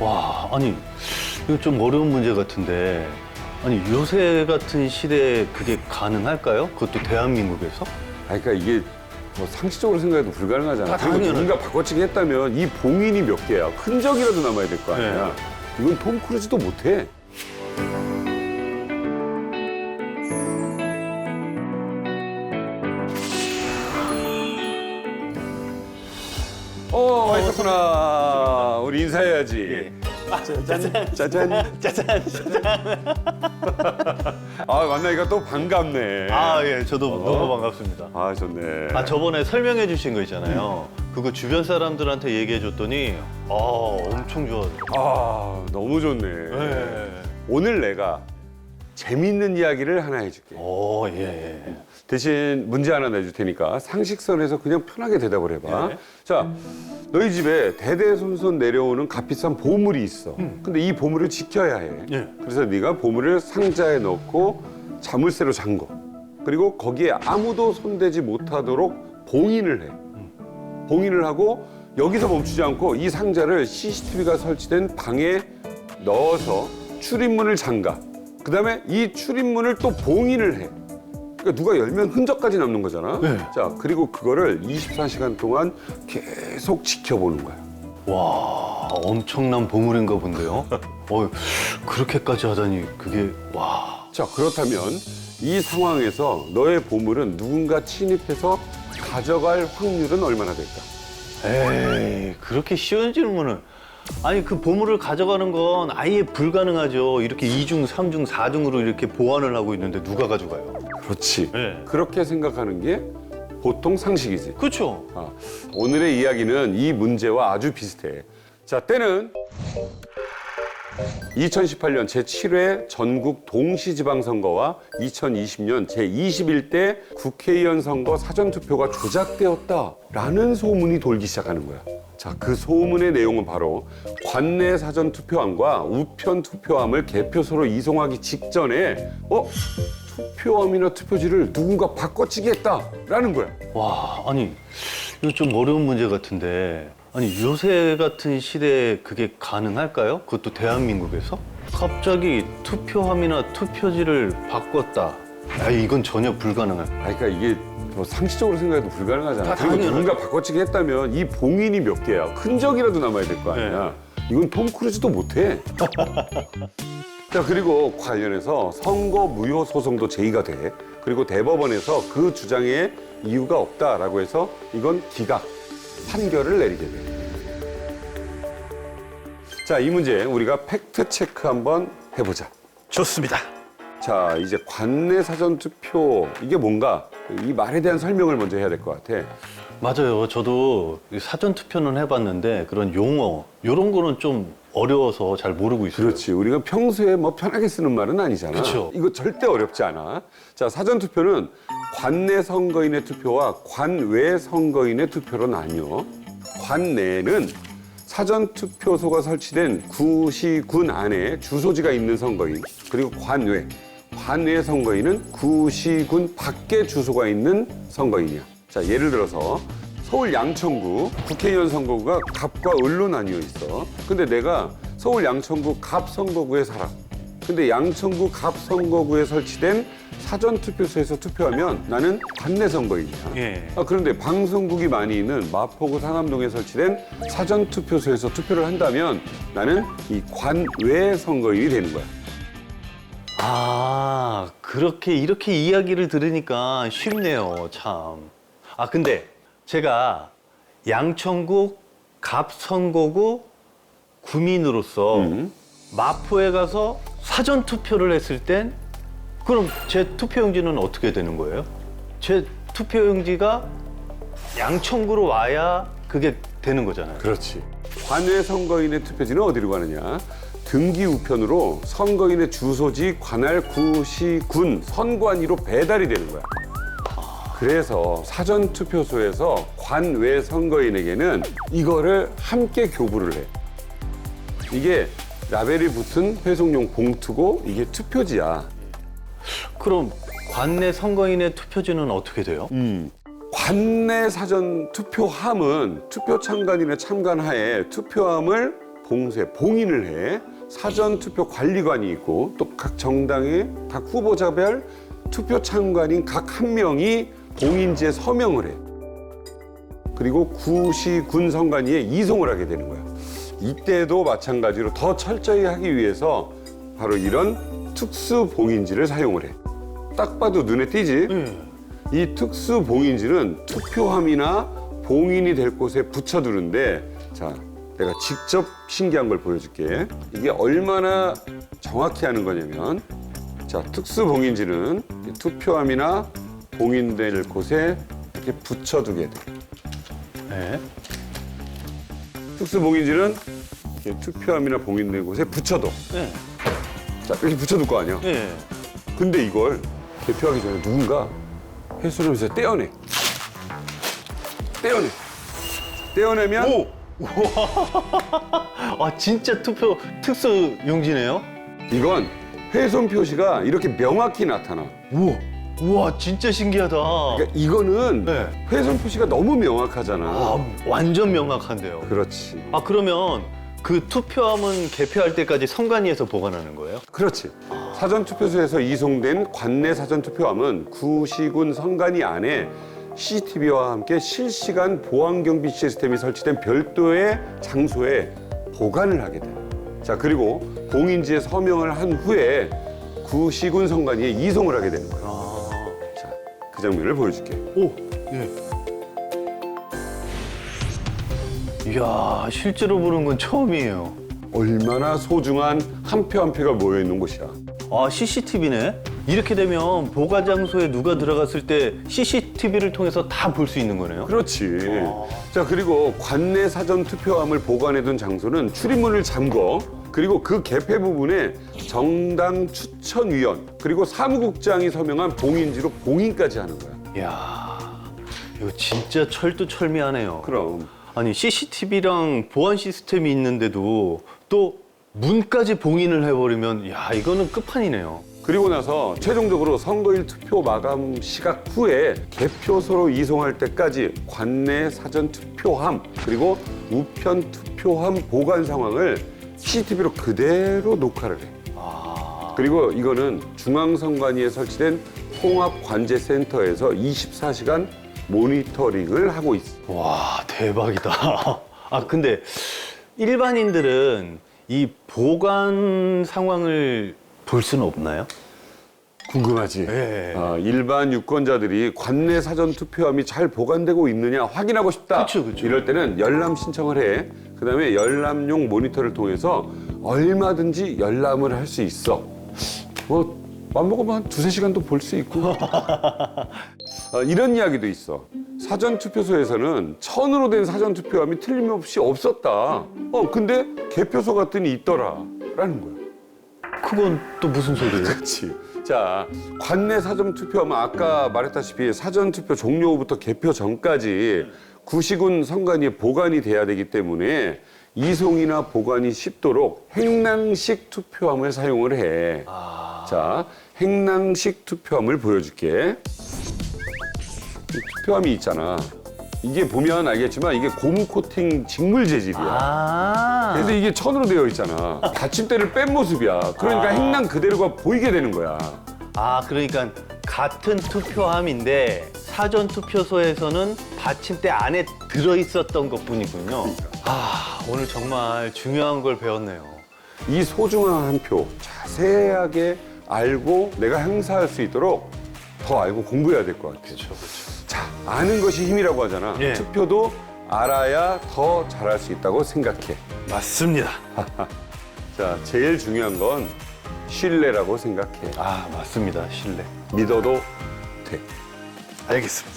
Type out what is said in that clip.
와, 아니, 이거 좀 어려운 문제 같은데. 아니, 요새 같은 시대에 그게 가능할까요? 그것도 대한민국에서? 아, 그러니까 이게 뭐 상식적으로 생각해도 불가능하잖아. 아, 그리고 당연하죠. 누군가 바꿔치기 했다면 이 봉인이 몇 개야? 흔적이라도 남아야 될 거 아니야. 이건 톰 크루즈도 못해. 어, 와 있었구나. 인사해야지. 짜잔. 짜잔. 짜잔! 아, 만나니까 또 반갑네. 아, 예, 저도 너무 반갑습니다. 아, 좋네. 아, 저번에 설명해 주신 거 있잖아요. 그거 주변 사람들한테 얘기해 줬더니, 아, 엄청 좋아요. 아, 너무 좋네. 네. 오늘 내가 재밌는 이야기를 하나 해줄게. 오, 예, 예. 대신 문제 하나 내줄 테니까 상식선에서 그냥 편하게 대답을 해봐. 네. 자, 너희 집에 대대손손 내려오는 값비싼 보물이 있어. 근데 이 보물을 지켜야 해. 예. 그래서 네가 보물을 상자에 넣고 자물쇠로 잠궈. 그리고 거기에 아무도 손대지 못하도록 봉인을 해. 봉인을 하고 여기서 멈추지 않고 이 상자를 CCTV가 설치된 방에 넣어서 출입문을 잠가. 그다음에 이 출입문을 또 봉인을 해. 그러니까 누가 열면 흔적까지 남는 거잖아. 네. 자, 그리고 그거를 24시간 동안 계속 지켜보는 거야. 와, 엄청난 보물인가 본데요. 어, 그렇게까지 하다니 그게 와. 자, 그렇다면 이 상황에서 너의 보물은 누군가 침입해서 가져갈 확률은 얼마나 될까? 에이, 그렇게 쉬운 질문을. 아니, 그 보물을 가져가는 건 아예 불가능하죠. 이렇게 이중삼중사중으로 이렇게 보관을 하고 있는데 누가 가져가요? 그렇지. 네. 그렇게 생각하는 게 보통 상식이지. 그렇죠. 아, 오늘의 이야기는 이 문제와 아주 비슷해. 자, 때는 2018년 제7회 전국 동시지방선거와 2020년 제21대 국회의원 선거 사전투표가 조작되었다라는 소문이 돌기 시작하는 거야. 자, 그 소문의 내용은 바로 관내 사전투표함과 우편 투표함을 개표소로 이송하기 직전에 어? 투표함이나 투표지를 누군가 바꿔치기 했다라는 거야. 와, 아니, 이거 좀 어려운 문제 같은데. 아니, 요새 같은 시대에 그게 가능할까요? 그것도 대한민국에서? 갑자기 투표함이나 투표지를 바꿨다. 아, 이건 전혀 불가능할. 아, 그러니까 이게 뭐 상식적으로 생각해도 불가능하잖아. 다 그리고 당연하죠. 누군가 바꿔치기 했다면 이 봉인이 몇 개야? 흔적이라도 남아야 될 거 아니야. 이건 톰 크루즈도 못해. 자 그리고 관련해서 선거 무효 소송도 제기가 돼. 그리고 대법원에서 그 주장에 이유가 없다라고 해서 이건 기각 판결을 내리게 돼. 자, 이 문제 우리가 팩트 체크 한번 해보자. 좋습니다. 자, 이제 관내 사전 투표 이게 뭔가 이 말에 대한 설명을 먼저 해야 될 것 같아. 맞아요. 저도 사전 투표는 해봤는데 그런 용어 이런 거는 좀 어려워서 잘 모르고 있어요. 그렇지. 우리가 평소에 뭐 편하게 쓰는 말은 아니잖아. 그쵸. 이거 절대 어렵지 않아. 자, 사전 투표는 관내 선거인의 투표와 관외 선거인의 투표로 나뉘어. 관내는 사전 투표소가 설치된 구시 군 안에 주소지가 있는 선거인, 그리고 관외. 관외 선거인은 구시 군 밖에 주소가 있는 선거인이야. 자, 예를 들어서 서울 양천구 국회의원 선거구가 갑과 을로 나뉘어 있어. 근데 내가 서울 양천구 갑 선거구에 살아. 근데 양천구 갑 선거구에 설치된 사전 투표소에서 투표하면 나는 관내 선거인이야. 예. 아, 그런데 방송국이 많이 있는 마포구 상암동에 설치된 사전 투표소에서 투표를 한다면 나는 이 관외 선거인이 되는 거야. 아, 그렇게 이렇게 이야기를 들으니까 쉽네요. 참. 아, 근데 제가 양천구 갑선거구 구민으로서 음. 마포에 가서 사전 투표를 했을 땐 그럼 제 투표용지는 어떻게 되는 거예요? 제 투표용지가 양천구로 와야 그게 되는 거잖아요. 그렇지. 관외 선거인의 투표지는 어디로 가느냐? 등기 우편으로 선거인의 주소지 관할 구 시 군 선관위로 배달이 되는 거야. 그래서 사전 투표소에서 관외 선거인에게는 이거를 함께 교부를 해. 이게 라벨이 붙은 회송용 봉투고 이게 투표지야. 그럼 관내 선거인의 투표지는 어떻게 돼요? 관내 사전 투표함은 투표 참관인의 참관하에 투표함을 봉쇄, 봉인을 해 사전 투표 관리관이 있고 또 각 정당의 각 후보자별 투표 참관인 각 한 명이 봉인지에 서명을 해. 그리고 구시 군 선관위에 이송을 하게 되는 거야. 이때도 마찬가지로 더 철저히 하기 위해서 바로 이런 특수 봉인지를 사용을 해. 딱 봐도 눈에 띄지? 예. 이 특수 봉인지는 투표함이나 봉인이 될 곳에 붙여두는데 자 내가 직접 신기한 걸 보여줄게 이게 얼마나 정확히 하는 거냐면 자 특수 봉인지는 이 투표함이나 봉인될 곳에 이렇게 붙여두게 돼 네. 특수 봉인지는 이렇게 투표함이나 봉인된 곳에 붙여둬 네. 자 이렇게 붙여둘 거 아니야 네. 근데 이걸 개표하기 전에 누군가 해수를 떼어내. 떼어내. 떼어내면 오! 아 진짜 투표 특수 용지네요. 이건 훼손 표시가 이렇게 명확히 나타나. 우와, 우와 진짜 신기하다. 그러니까 이거는 네. 훼손 표시가 너무 명확하잖아. 아, 완전 명확한데요. 그렇지. 아 그러면 그 투표함은 개표할 때까지 선관위에서 보관하는 거예요? 그렇지. 사전 투표소에서 이송된 관내 사전 투표함은 구시군 선관위 안에 CCTV와 함께 실시간 보안 경비 시스템이 설치된 별도의 장소에 보관을 하게 돼. 자 그리고 봉인지에 서명을 한 후에 구시군 선관위에 이송을 하게 되는 자, 그 장면을 보여줄게. 오, 예. 이야 실제로 보는 건 처음이에요. 얼마나 소중한 한 표 한 표가 모여 있는 곳이야. 아 CCTV네. 이렇게 되면 보관 장소에 누가 들어갔을 때 CCTV를 통해서 다 볼 수 있는 거네요. 그렇지. 자, 그리고 관내 사전 투표함을 보관해둔 장소는 출입문을 잠궈. 그리고 그 개폐 부분에 정당 추천위원 그리고 사무국장이 서명한 봉인지로 봉인까지 하는 거야. 이야 이거 진짜 철두철미하네요. 그럼 아니 CCTV랑 보안 시스템이 있는데도 또 문까지 봉인을 해버리면 야 이거는 끝판이네요. 그리고 나서 최종적으로 선거일 투표 마감 시각 후에 개표소로 이송할 때까지 관내 사전 투표함 그리고 우편 투표함 보관 상황을 CCTV로 그대로 녹화를 해. 아 그리고 이거는 중앙선관위에 설치된 통합관제센터에서 24시간 모니터링을 하고 있어. 와 대박이다. 아 근데 일반인들은 이 보관 상황을 볼 수는 없나요? 궁금하지? 네. 아, 일반 유권자들이 관내 사전 투표함이 잘 보관되고 있느냐 확인하고 싶다. 그쵸, 그쵸. 이럴 때는 열람 신청을 해. 그다음에 열람용 모니터를 통해서 얼마든지 열람을 할 수 있어. 뭐 맘먹으면 한 두세 시간도 볼 수 있고. 어, 이런 이야기도 있어. 사전 투표소에서는 천으로 된 사전 투표함이 틀림없이 없었다. 어, 근데 개표소 같더니 있더라. 라는 거야. 그건 또 무슨 소리예요? 그렇지. 자, 관내 사전 투표하면 아까 말했다시피 사전 투표 종료 후부터 개표 전까지 구시군 선관위에 보관이 돼야 되기 때문에 이송이나 보관이 쉽도록 행랑식 투표함을 사용을 해. 자, 행랑식 투표함을 보여줄게. 이 투표함이 있잖아. 이게 보면 알겠지만 이게 고무 코팅 직물 재질이야. 아 근데 이게 천으로 되어 있잖아. 받침대를 뺀 모습이야. 그러니까 아. 행랑 그대로가 보이게 되는 거야. 아, 그러니까 같은 투표함인데 사전 투표소에서는 받침대 안에 들어 있었던 것뿐이군요. 아, 오늘 정말 중요한 걸 배웠네요. 이 소중한 한 표 자세하게 알고 내가 행사할 수 있도록 더 알고 공부해야 될 것 같아. 그렇죠, 그렇죠. 자, 아는 것이 힘이라고 하잖아. 예. 투표도 알아야 더 잘할 수 있다고 생각해. 맞습니다. 자, 제일 중요한 건 신뢰라고 생각해. 아, 맞습니다. 신뢰. 믿어도 돼. 알겠습니다.